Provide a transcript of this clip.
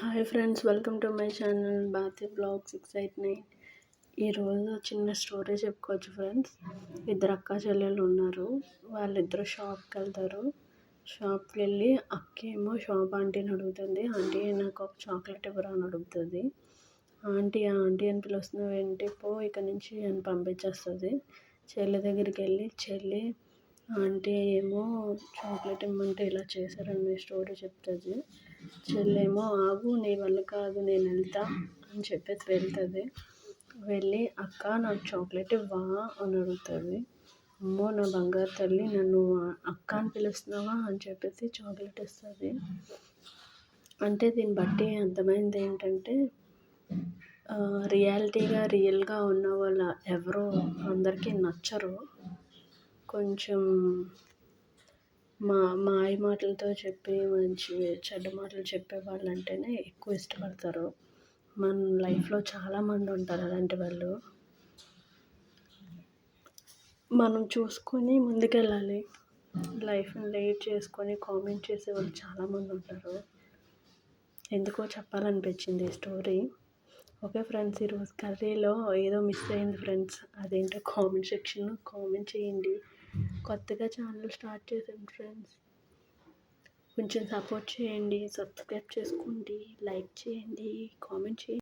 Hi friends welcome to my channel బాతి blog six eight nine ఈరోజు చిన్న story చెప్పుకోవచ్చు friends ఇద్దరు అక్క చెల్లెలు ఉన్నారు. వాళ్ళిద్దరు షాప్కి వెళ్తారు. షాప్కి వెళ్ళి అక్కేమో షాప్ ఆంటీని అడుగుతుంది. ఆంటీ నాకు ఒక చాక్లెట్ ఇవ్వరా? అని అడుగుతుంది. ఆంటీ ఆంటీ అని పిలుస్తున్నావు ఏంటి పో ఇక్కడ నుంచి అని పంపించేస్తుంది. చెల్లి దగ్గరికి వెళ్ళి చెల్లి ఆంటీ ఏమో చాక్లెట్ ఇమ్మంటే ఇలా చేశారని స్టోరీ చెప్తుంది. చెల్లేమో ఆగు నీ వల్ల కాదు నేను వెళ్తా అని చెప్పేసి వెళ్తుంది. వెళ్ళి అక్క నాకు చాక్లెట్ ఇవ్వా అని అడుగుతుంది. అమ్మో నా బంగారు తల్లి నన్ను అక్క అని పిలుస్తున్నావా అని చెప్పేసి చాక్లెట్ ఇస్తుంది. అంటే దీన్ని బట్టి అర్థమైంది ఏంటంటే రియాలిటీగా రియల్గా ఉన్న వాళ్ళ ఎవరో అందరికీ నచ్చరు. కొంచెం మా మాయ మాటలతో చెప్పి మంచి చెడ్డ మాటలు చెప్పే వాళ్ళు అంటేనే ఎక్కువ ఇష్టపడతారు. మన లైఫ్లో చాలామంది ఉంటారు అలాంటి వాళ్ళు. మనం చూసుకొని ముందుకెళ్ళాలి. లైఫ్ని లీడ్ చేసుకొని కామెంట్ చేసే వాళ్ళు చాలామంది ఉంటారు. ఎందుకో చెప్పాలనిపించింది ఈ స్టోరీ. ఓకే ఫ్రెండ్స్ ఈరోజు కర్రీలో ఏదో మిస్ అయింది ఫ్రెండ్స్. అదేంటో కామెంట్ సెక్షన్లో కామెంట్ చేయండి. కొత్తగా ఛానల్ స్టార్ట్ చేశాను ఫ్రెండ్స్. కొంచెం సపోర్ట్ చేయండి సబ్స్క్రైబ్ చేసుకోండి లైక్ చేయండి కామెంట్ చేయండి.